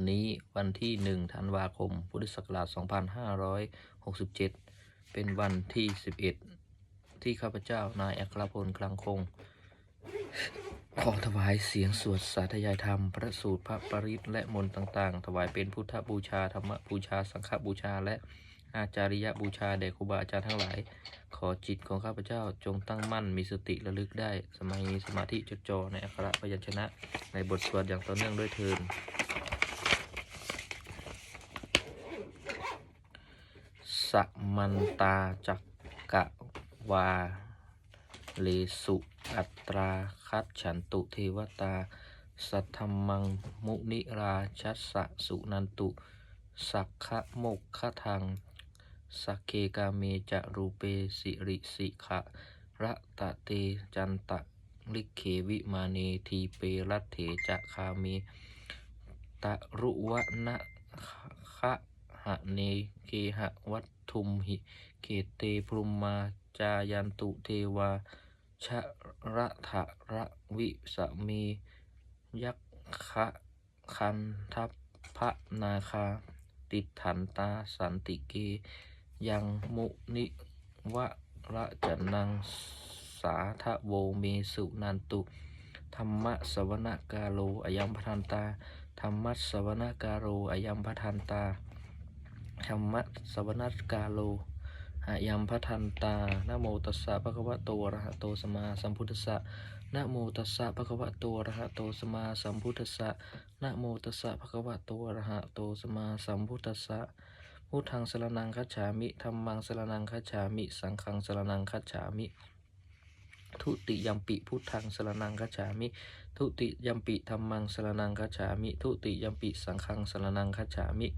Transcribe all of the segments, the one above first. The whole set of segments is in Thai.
บัดนี้วันที่ 1 ธันวาคม พุทธศักราช 2567 เป็นวันที่ 11 ที่ข้าพเจ้านายอัครพลคลังคง ขอถวายเสียงสวดสาธยายธรรม พระสูตรพระปริตและมนต์ต่างๆ ถวายเป็นพุทธบูชา ธรรมบูชา สังฆบูชา และอาจาริยบูชาแด่ครูบาอาจารย์ทั้งหลาย ขอจิตของข้าพเจ้าจงตั้งมั่นมีสติระลึกได้ สมัยมีสมาธิจดจ่อในอักขระพยัญชนะ ในบทสวดอย่างต่อเนื่องด้วยเทิน สัมันตาจักกะวาเลสุอัตราคัดฉันตุเทวตา สัทธมมังมุนิราชัสสะสุนันตุ สักขะโมกขะทังสักเคกาเมจะรูเปสิริสิขะระตะเตจันตะลิเขวิมาเนทีเปรัตเถจะคาเมตะรุวะนะคะหะเนเคหะวัต ทุมหิเขเตพรุมมาจายันตุเทวาชะระทะระวิสะเมยักขะคันทัพพะนาคา ติดถันตาสันติเก ยังมุนิวะระจันนังสาทะโวเมสุนันตุธรรมะสวนกาโลอายัมพทันตาธรรมะสวนกาโลอายัมพทันตา ธรรมะสวนกาโลอายัมพระทันตานะโมตัสสะภะคะวะโตอะระหะโตสัมมาสัมพุทธัสสะนะโมตัสสะภะคะวะโตอะระหะโตสัมมาสัมพุทธัสสะนะโมตัสสะภะคะวะโตอะระหะโตสัมมาสัมพุทธัสสะพุทธังสรนังคัจฉามิธรรมังสรนังคัจฉามิ สังฆังสรนังคัจฉามิ ทุติยัมปิพุทธังสรนังคัจฉามิ ทุติยัมปิธรรมังสรนังคัจฉามิ ทุติยัมปิสังฆังสรนังคัจฉามิ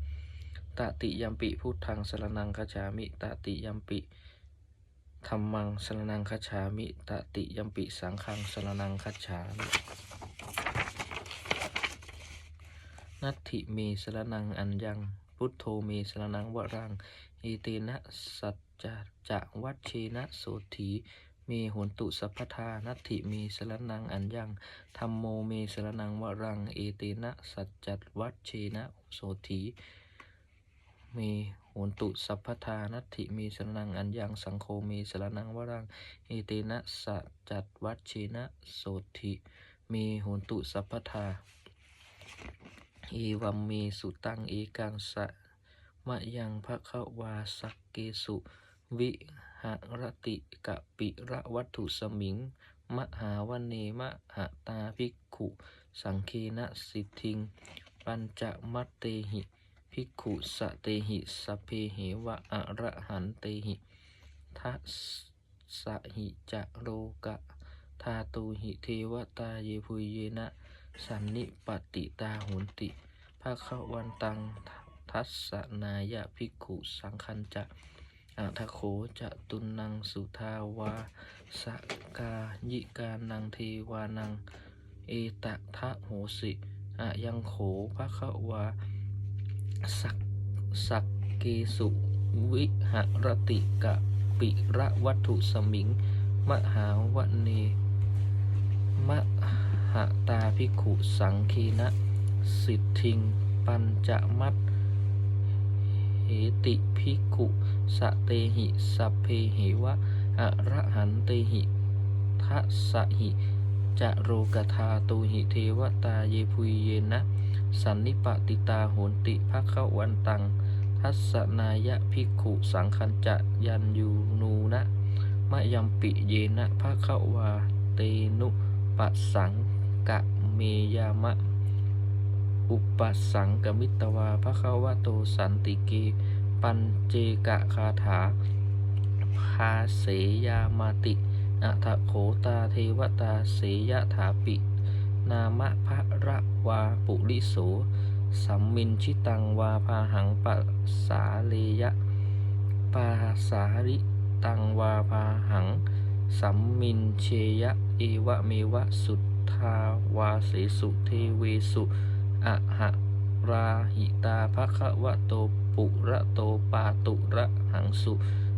ตติยัมปิพุทธังสรนังคัจฉามิตติยัมปิธรรมังสรนังคัจฉามิตติยัมปิสังฆังสรนังคัจฉามินัตถิเมสรนังอัญญัง พุทโธเมสรนังวรังเอเตนะสัจจะจะวัชเชนะโสถีเมโหนตุสัพพทานัตถิเมสรนังอัญญังธรรมโมเมสรนังวรังเอเตนะสัจจวัชเชนะโสถี เมโหนตุสัพพทานัตถิเมสรนังอัญญังสังโฆเมสรนังวรังเอเตนะสัจจัวัชเชนะโสถีเมโหนตุสัพพทาเอวัมเมสุตังเอกังสะมะยังภะคะวาสักเกสุวิหรติกะปิระวัตถุสมิง มหาวันเนมหตาภิกขุ สังเคนะสิทธิง ปัญจมัตเตหิ ภิกขุสเตหิสพเพเหวะอะระหันเตหิทัสสหิจะโรกะทาตูหิเทวตาเยพุเยนะสันนิปติตาโหนติภาควันตังทัสสนายะภิกขุสังคันจะอัทโขจะตุนังสุทาวาสกายิกานังเทวานัง เอตะทะโหสิอะยังโขภาคะวา สักสักเกสุวิหรติกะปิระวัตถุสมิง มหาวเน มหะตาภิกขุสังคีนะ สิทธิง ปัญจมัตเหติภิกขุสะเตหิสัพเพเหวะอะระหันเตหิทัสสหิจะโรกธาตูหิเทวตาเยพุยเยนะ สันนิปติตาโหนติภควันตัง ทัสสนายะภิกขุสังคันจะยันยูนูนะมะยัมปิเยนะภควาเตนุปัสสังกะเมยามะ อุปสังกมิตวาภะคะวะโตสันติเก ปัญเจกะคาถาภาเสยามาติอัทโขตาเทวตาเสยถาปิ นามะพระระวาปุริโสสัมมินชิตังวาพาหังปัสสาเลยะปาสาริตังวาพาหัง สัมมินเชยะเอวะเมวะสุทธาวาเสสุเทเวสุอะหะราหิตาภคะวะโตปุระโตปาตุระหังสุ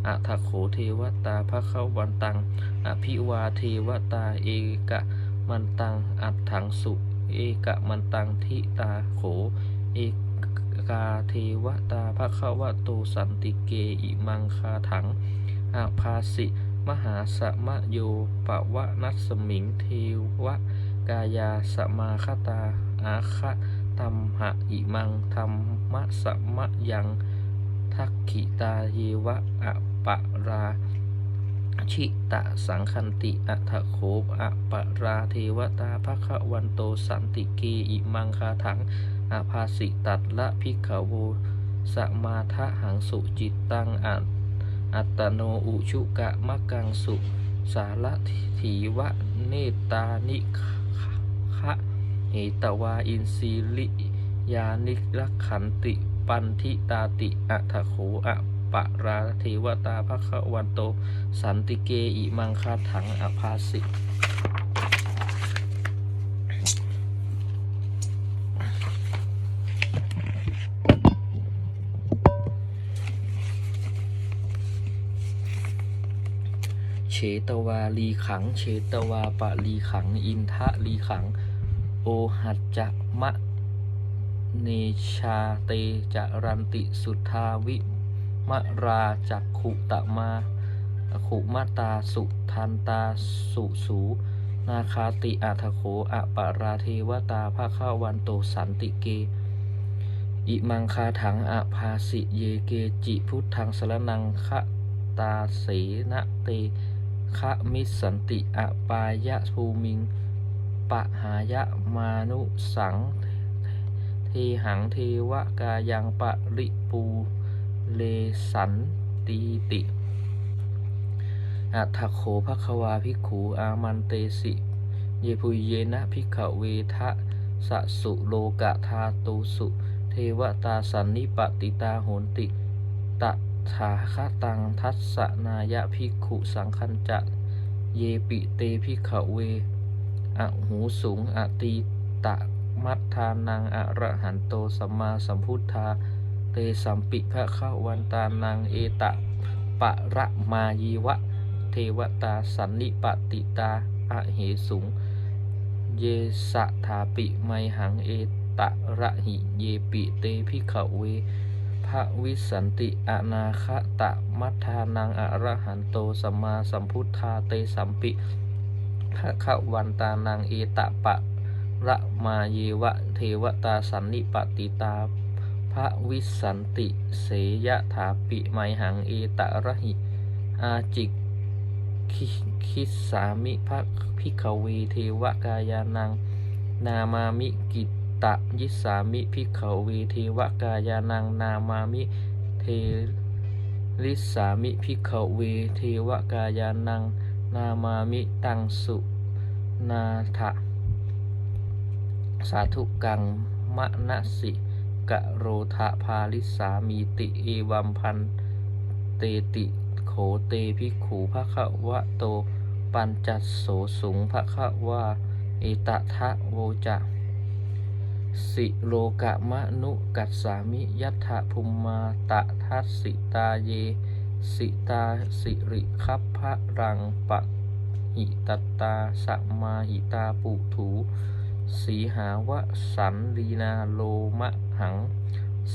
อะทโขเทวตาภคะวันตัง อภิวาเทวตาเอกะ มันตัง อัตถังสุ เอกะมันตังทิตาโข เอกาเทวตาภควโตสันติเกอิมังคาถังอาภาสิ มหาสมะโยปะวะนัสมิงเทวะ กายาสมาคตา อาคะตัมหะอิมังธรรมะสมะยัง ทักขิตาเยวะอะปะรา ชิตะสังคันติอัทโขปอะปราเทวตาภควันโตสันติเกอิมังคาถังอาภาสิตัดละพิกขโวสมาทะหังสุจิตตังอัตอัตโนอุชุกะมะกังสุ สารถีวะเนตานิคะเหตวาอินซีลิยานิรักขันติ ปันทิตาติอัทโขอะ ปะราเทวตาภควันโต สันติเกอิมังคาถังอภาสิเฉตวาลีขัง เฉตวาปะลีขัง อินทะลีขัง โอหัจจะมะเนชาเตจารันติสุทธาวิ มราจักขุตะมาขุมาตาสุทันตาสุสูนาคาติอัทโขอะปะราเทวตาภาคาวันโตสันติเก อิมังคาถังอะภาสิเยเกจิพุทธังสรนังคะตาเสนะเตคะมิสสันติอะปายะภูมิงปะหายะมานุสังเทหังเทวกายังปะริปู เลสันตีติอัทโขภควาภิกขูอามันเตสิ เยปุเยนะภิกขเวทะสะสุโลกะธาตุสุ เทวตาสันนิปติตาโหนติตถาคตังทัสสนายะภิกขุสังคัญจะ เยปิเตภิกขเวอะหูสูงอะตีตะมัทธานังอะระหันโตสัมมาสัมพุทธา เตสัมปิภะคะวันตานังเอตะปะระมายีวะ เทวตาสันนิปติตาอะเหสุง เยสะถาปิไมหังเอตะระหิเยปิเตภิกขเวพระวิสันติอนาคตะมัทธานังอรหันโตสัมมาสัมพุทธาเตสัมปิภะคะวันตานังเอตะปะระมาเยวะเทวตาสันนิปติตา พระวิสันติเสยถาปิไมหังเอตระหิ อาจิกคิสามิภะพิกเวเทวกายานัง นามามิกิตตะยิสามิพิกเวเทวกายานัง นามามิเทลิสามิพิกเวเทวกายานัง นามามิตังสุนาถะสาธุกังมะนะสิ กะโรทะพาลิสามีติเอวัมพันเตติโขเตภิขูภะคะวะโต ปัญจัสโสสุงภะคะวะเอตทะโวจะสิโลกะมะนุกัสสามิยัตถะภูมมาตะทัสสิตาเย สิตาสิริคัพพะรังปะหิตตาสัมมาหิตาปุถู สีหาวะสันลีนาโลมะ หัง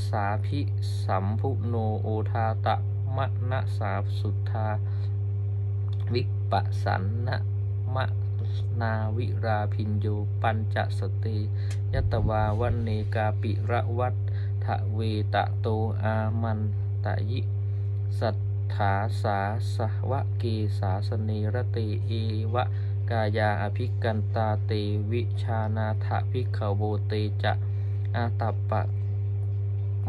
สาพิสัมพุโนโอทาตะมะนะสาสุทธา วิปสันนะมะนาวิราพินโยปัญจสเตยตวาวันเนกาปิระวัตทะเวตะโตอามันตะยิ สัทธาสาสวะเกสาสเนรเตเอวะกายาอภิกันตาเตวิชานาถภิขโวเตจะ อาตัปปะ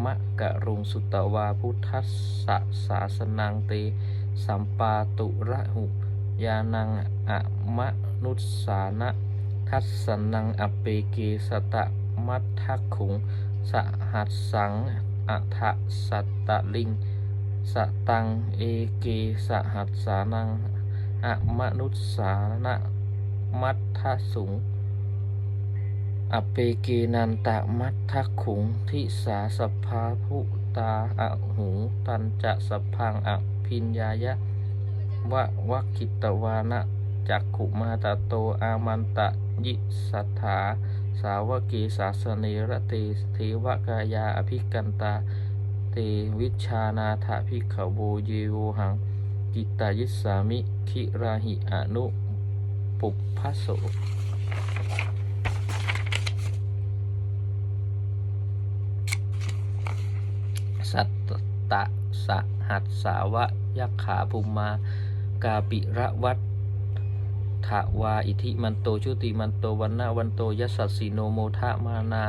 มะกะรุงสุตวาพุทธัสสะสาสนังเต สัมปาตุระหุ ยานังอะมะนุสานะ ทัสสนังอเปเกสตะมัททขุง สหัสสังอัทะสัตตะลิง สตังเอเกสหัสสานังอะมะนุสสานะมัททสุง อเปเกนันตะมัททขุงทิสาสภาพุตาอะหูตันจะสพังอภินญายะวะวะกิตวานะจักขุมาตะโตอามันตะยิสัทธาสาวเกสาสเนระเตเทวกายาอภิกันตาเตวิชานาถภิกขโวเยโวหัง กิตายิสสามิคิราหิอนุปุพพโส สัตตะสหัสสาวะยักขาภูมมากาปิระวัตถาวาอิทิมันโตชุติมันโตวันนาวันโตยัสสสสิโนโมทะมานา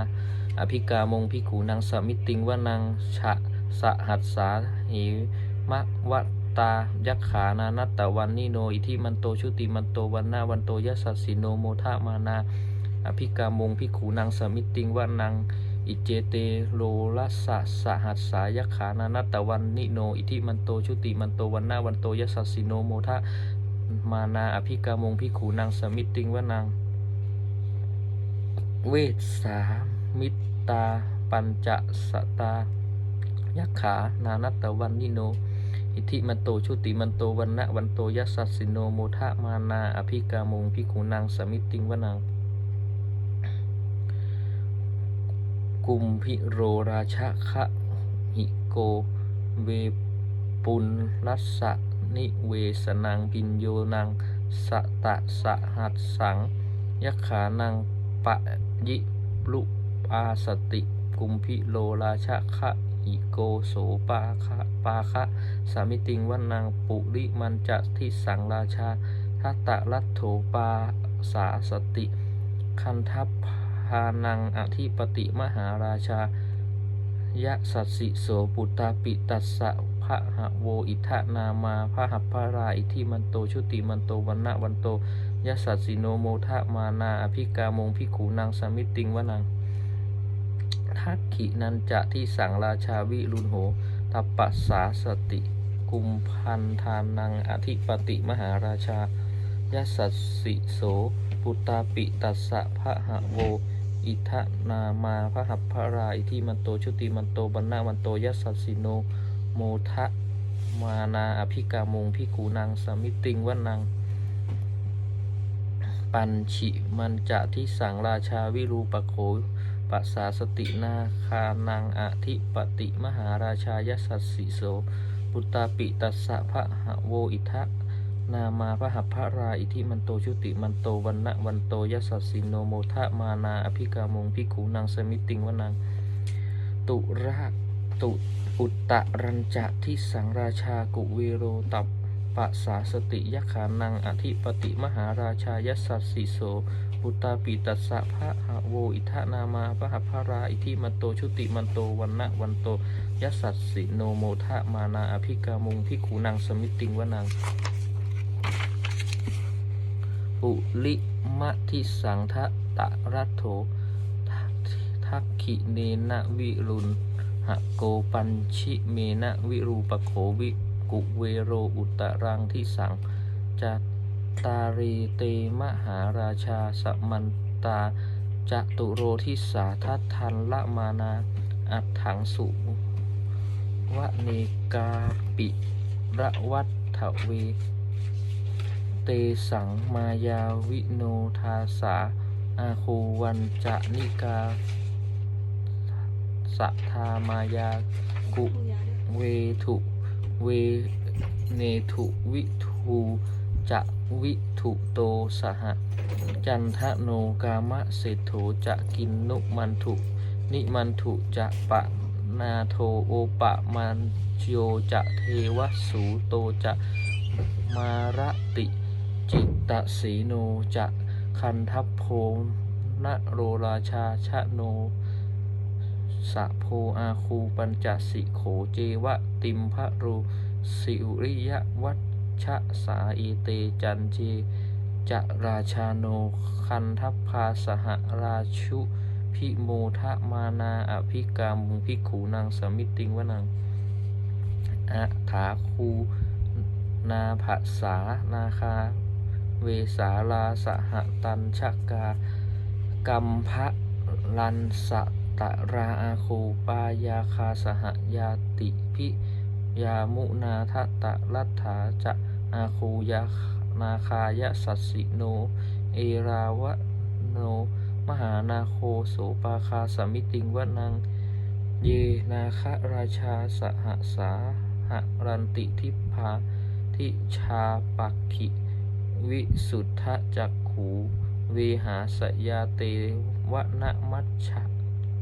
อภิกามงพิขูนางสมิติงวานังฉะสหัสสาหิมะวะตตายักขานานัตตะวันนิโนอิทิมันโตชุติมันโตวันนาวันโตยัสสสสิโนโมทะมานา อภิกามงพิขูนางสมิติงวานัง อิเจเตโลลัสสะสหัสสายกขานานัตตวันนิโน อิทิมันโตชุติมันโตวันนาวันโตยัสสสสิโนโมทะมานาอภิกามงพิขูนางสมิตติงวนังเวสสามิตตา ปัญจสตายักขา นานัตตวันนิโน อิทิมันโตชุติมันโตวันนะวันโตยัสสสสิโนโมทะมานาอภิกามงพิขูนางสมิตติงวนัง กุมพิโรราชะคะหิโก เวปุลรัสสะนิเวสนังปิญโยนังสะตะสะหัสสังยักขานังปะยิลุอาสติ กุมพิโลราชะคะหิโกโสปาคะปาคะสามิติงวันนางปุริมันจะทิสังราชาทัตตะรัตโถปาสาสติ คันทัพพานังอธิปติมหาราชายะสัสสิโสปุตตาปิตัสสะพระหะโวอิทะนามาพระหัพพาราอิทิมันโตชุติมันโตวันนะวันโตยะสัสสิโนโมทะมานาอภิกามงพิขูนางสมิติงวนังทักขินันจะที่สังราชาวิรุณโหทัปปัสสาสติ กุมพันธานังอธิปติมหาราชายะสัสสิโสปุตตาปิตัสสะพระหะโว อิทะนามาพระหัพพาราอิทิมันโตชุติมันโตบันนาวันโตยัสสสิโนโมทะมานาอภิกามงพิกูนางสมิตติงวนัง ปัญชิมันจะที่สังราชาวิรูปโขปัสสาสตินาคานังอธิปติมหาราชายสัสสิโสปุตตาปิตัสสะพระหะโวอิทะ นามาพระหัพพราอิทิมันโตชุติมันโตวันนะวันโตยัสสสสิโนโมทะมานาอภิกามงพิขูนางสมิติงวนังตุระตุอุตตะรัญจะที่สังราชากุเวโรตับปะสาสติยขานังอธิปติมหาราชายัสสสสิโสปุตตาปิตัสสะพระหะโวอิทะนามาพระหัพพราอิทิมันโตชุติมันโตวันนะวันโตยัสสสสิโนโมทะมานาอภิกามงพิขูนางสมิติงวนัง ปุลิมะทิสังทะตะรัตโถทักขิเนนะวิรุณหะโกปัญชิเมนะวิรูปโขวิกุเวโรอุตรังที่สังจัตตารีเตมหาราชาสมันตาจตุโรทิสาทัทันละมานาอัฏฐังสุวะเนกาปิระวัตถเว เตสังมายาวิโนทาสาอาคูวันจะนิกาสัทามายากุเวทุเวเนทุวิทูจะวิทุโตสหจันทะโนกามะเศรษโถจะกินนุมันถุนิมันถุจะปะนาโทโอปะมันโยจะเทวสูโตจะมาระติ จิตตสีโนจะคันทัพโพนโรราชาชะโนสะโพอาคูปัญจสิโขเจวะติมพะรูสิริยวัชชะสาอีเตจันเจจะราชาโนคันทัพพาสหราชุพิโมทะมานาอภิกามุงพิขูนางสมิตติงวนังอะถาคูนาภาษานาคา เวสาลาสหตัญชกา กัมพะลันสะตะราอาคูปายาคาสหยาติพิยามุนาทะตะรัตถาจะอาคูยานาคายะสัสสิโน เอราวะโน มหานาโคโสปาคาสมิติงวนัง เยนาคราชาสหสาหรันติทิพาทิชาปักขิ วิสุทธจักขูเวหาสยาเตวนะมัชชะ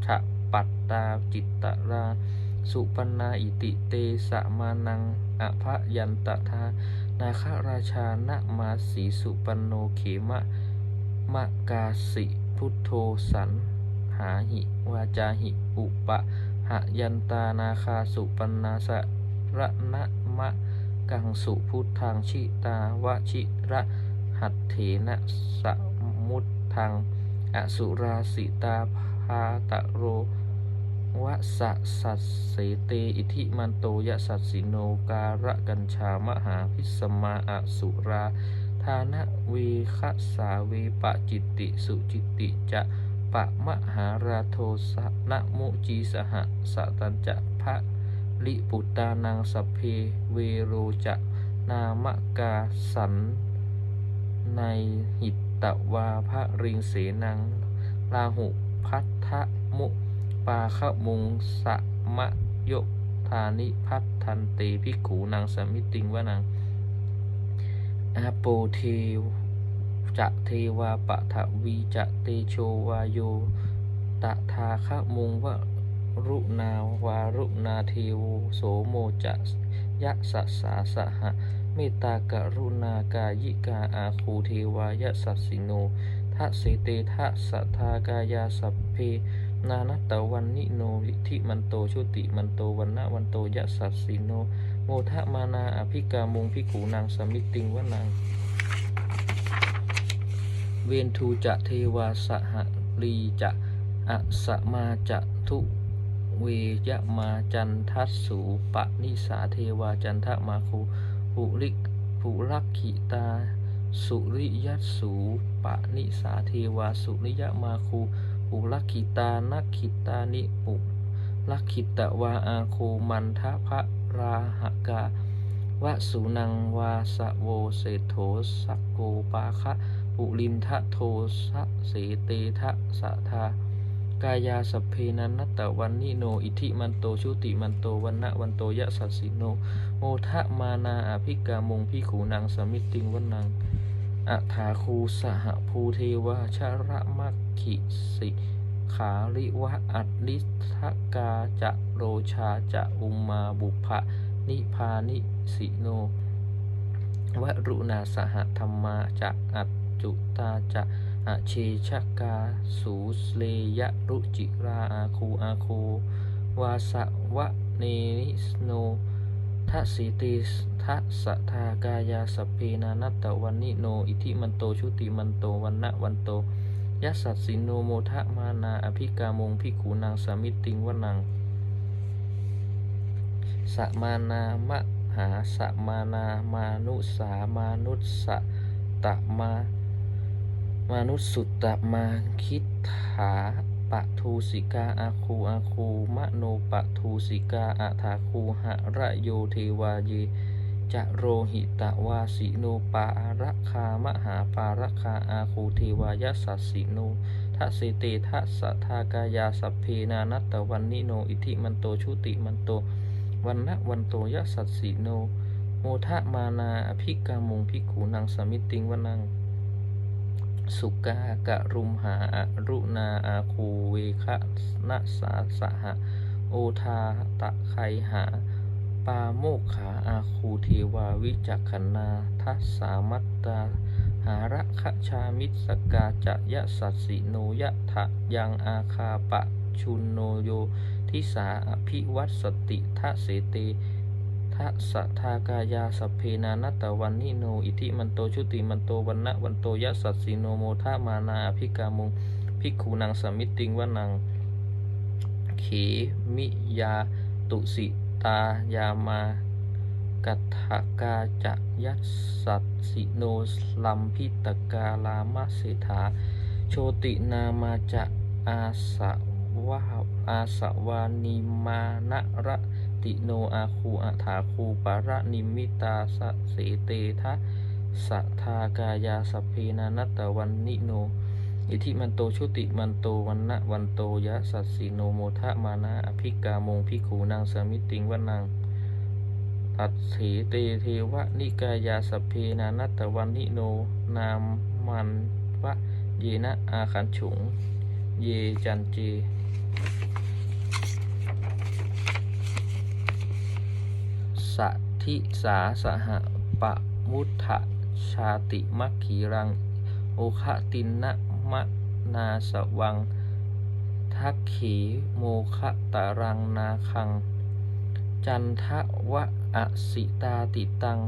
ฉะปัตตาจิตตรา สุปนนาอิติเตสะมานังอภยันตทานาคราชานะมาสีสุปันโนเขมะมะกาสิพุทโธสันหาหิวาจาหิอุปะหยันตานาคาสุปันนาสะระนะมะ กังสุพุทธังชิตาวชิระหัตเถนะสมุตทัง อสุราสิตาพาตะโรวะสะสัสเสเตอิทิมันโตยะสัสสิโนการะกัญชามหาพิสมาอสุราทานะเวคะสาเวปะจิตติสุจิตติจะปะมหาราโทสะนะโมจีสหะสะตัญจะพระ ลิปุตานังสพเพเวโรจะนามกาสันในหิตตวาพระริงเสนังลาหุพัทธมุปาขมุงสะมะโยธานิพัทธันเตภิกขูนางสมิติงวานังอาโปเทวจะเทวาปะทวีจะเตโชวาโยตะทาคมุงวะ รุนาวารุนาทโวโสโมจะยะสะสาสหะเมตตากรุณากายิกาอาคูเทวายะสัสสิโนทะเสเตทะสัทธากายาสัพเพนานัตตวันนิโนวิธิมันโตชุติมันโตวันนะวันโตยะสัสสิโน โมทะมานาอภิกามุงพิกูนางสมิติงวนัง เวนทูจะเทวาสหลีจะอะสมาจะทุ เวยะมาจันทัสสูปะนิสาเทวาจันทะมาคูปุริกปุรักขิตา สุริยัสสูปะนิสาเทวาสุริยะมาคูปุรักขิตานักขิตานิปุลักขิตวาอาโคมันทะพระราหกาวะสุนังวาสะโวเศธโธสักโกปาคะปุลินทะโทสะเสเตทะสะทา กายาสพเพนันตตวันนิโน อิทิมันโตชุติมันโตวันนะวันโตยะสัสสิโน โมทะมานาอภิกามงพิขูนางสมิติงวันนังอัฐาคูสหภูเทวาชระมัคคิสิขาลิวะอัตลิทกาจะโรชาจะอุมมาบุพะนิพานิสิโนวรุณาสหธรรมาจะอัจจุตาจะ อเชชกา สูสเลยะรุจิราอาคูอาโควาสวะเนนิสโนทัสิติทัสทากายาสเพนานัตตวันนิโน อิทิมันโต ชุติมันโต วันนะวันโตยัสสัสสิโนโมทะมานา อภิกามงพิขูนางสามิติงวนังสมานามะหาสมานามานุสามานุสสะตะมา มนุสสุตตมาคิดถาปะทูสิกาอาคูอาคูมโนปะทูสิกาอาถาคูหะระโยเทวาเยจะโรหิตวาสิโนปาระคามหาปาระคาอาคูเทวายสัสสิโนทะเสเตทะสะทากายาสัพเพนานัตตวันนิโนอิทิมันโตชุติมันโตวันนะวันโตยะสัสสิโน โมทะมานาอภิกามุงพิกขูนางสมิติงวนัง สุกากะรุมหาอรุนาอาคูเวคะนะสาสหะโอทาตะไคหา ปาโมกขาอาคูเทวาวิจักขณาทัสสามัตตาหาระคชามิสกาจะยะสัสสิโนยะทะยังอาคาปะชุนโนโยทิสาอภิวัตสติทะเสเตะสะทากายาสพเพนานัตวันนิโน อิทิมันโตชุติมันโตวันนะวันโตยะสัสสิโนโมทะมานาอภิกามุงภิกขูนางสมิติงวนังเขมิยาตุสิตายามากัตถกาจะยัสสัสสิโนลัมพิตกาลามะเสถา โชตินามาจะอาสวะอาสวานิมานะระ ติโนอาคูอาถาคูปะระนิมิตาสะเสเตทะสัทธากายาสพเพนานัตวันนิโน อิทิมันโตชุติมันโตวันนะวันโตยะสัสสิโนโมทะมานะอภิกามงพิขูนางสมิติงวนังตัดเถเตเทวะนิกายาสพเพนานัตตวันนิโน นามมันวะเยนะอาคันฉุง เยจันเจ สัทิสาสหปะมุทธชาติมัคคีรัง โอคะตินนะมะนาสวัง ทักขีโมคะตารังนาคัง จันทะวะอสิตาติตัง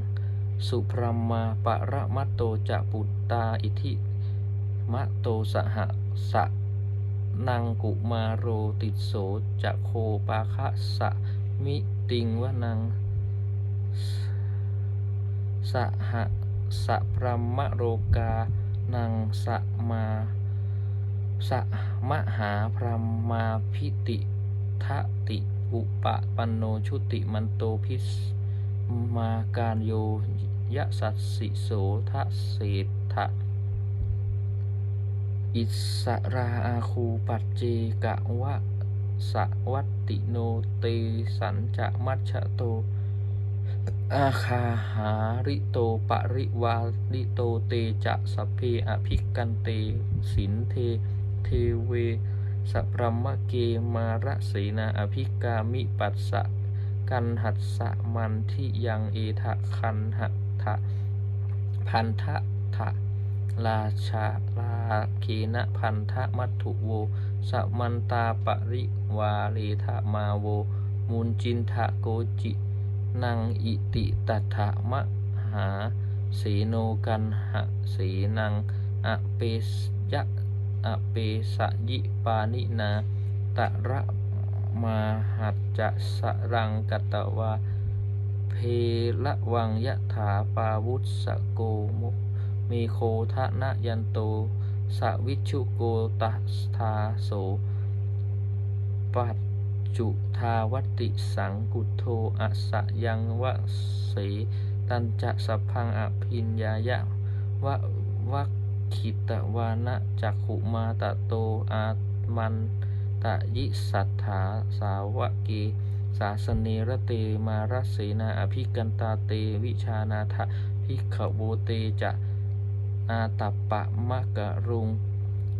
สุพรมาปะระมะโตจะปุตตาอิทิมะโตสหะสะนังกุมาโรติโสจะโคปาคะสะมิติงวะนัง สหสะพรมโรกา นังสะมาสะมหาพรหมาพิติทะติอุปปันโนชุติมันโตพิสมาการโยยะสัสสิโสทะเศรษฐะอิสราอาคูปัจเจกะวะสวัตติโนเตสัญจะมัชโต อาคาหาริโตปริวาริโตเตจะสพเพอภิกันเตสินเทเทเวสัพรมะเกมาระเสนาอภิกามิปัสสะกันหัสสะมันทิยังเอทะคันหะทะพันทะทะราชาลาเคนะพันธะมัตถุโวสมันตาปริวาเลทะมาโว มูลจินทะโกจิ นังอิติตัถะมะหาเสโนกันหะเสนังอเปสยะอเปสยิปานินาตะระมาหัจจะสรังกตวาเพละวังยะถาปาวุสสโกมุเมโคทะนะยันโตสวิชุโกตัสทาโสปัจ จุทาวติสังกุโทอะสะยังวะเสตันจะสัพพังอภินญายะวะวัคขิตวานะจักขุมาตะโตอามันตะยิสัทธาสาวะเกสาสเนระเตมารเสนาอภิกันตาเตวิชานาทะพิขโวเตจะอาตัปปะมะกะรุง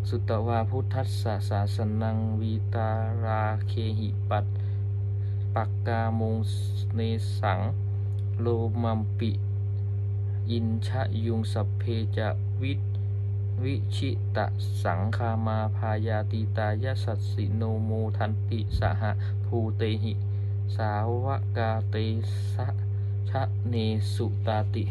สุตวาพุทธัสสะสาสนังวีตาราเคหิปัตปักกามงเนสัง โลมัมปิ อินชะยุงสัพเพจะวิวิชิตะสังคามาพายาติตายะสัสสิโนโมทันติสหภูเตหิ สาวกาเตสะชะเนสุตาติ